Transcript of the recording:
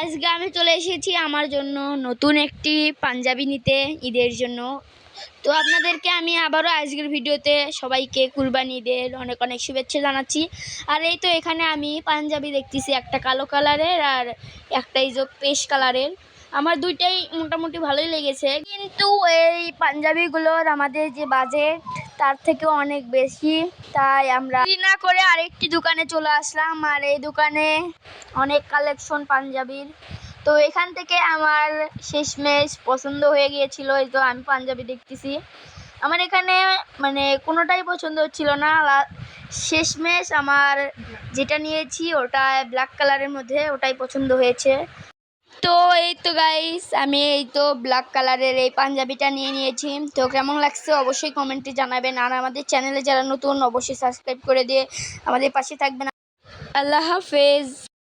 আজকে আমি চলে এসেছি আমার জন্য নতুন একটি পাঞ্জাবি নিতে, ঈদের জন্য। তো আপনাদেরকে আমি আবারও আজকের ভিডিওতে সবাইকে কুরবানি ঈদের অনেক অনেক শুভেচ্ছা জানাচ্ছি। আর এই তো এখানে আমি পাঞ্জাবি দেখতেছি একটা কালো কালারের আর একটা যে পেশ কালারের। আমার দুইটাই মোটামুটি ভালোই লেগেছে। কিন্তু এই পাঞ্জাবিগুলোর আমাদের যে বাজেট তার থেকে অনেক বেশি, তাই আমরা না করে আরেকটি দোকানে চলে আসলাম। আর এই দোকানে অনেক কালেকশন পাঞ্জাবির। তো এখান থেকে আমার শেষমেশ পছন্দ হয়ে গিয়েছিল, এই তো আমি পাঞ্জাবি দেখতেছি। আমার এখানে মানে কোনোটাই পছন্দ হচ্ছিল না। শেষমেশ আমার যেটা নিয়েছি ওটা ব্ল্যাক কালারের মধ্যে ওটাই পছন্দ হয়েছে। তো এই তো গাইস আমি এই তো ব্ল্যাক কালারের এই পাঞ্জাবিটা নিয়ে নিয়েছি। তো কেমন লাগছে অবশ্যই কমেন্টে জানাবেন। আর আমাদের চ্যানেলে যারা নতুন, অবশ্যই সাবস্ক্রাইব করে দিয়ে আমাদের পাশে থাকবেন। আল্লাহ হাফেজ।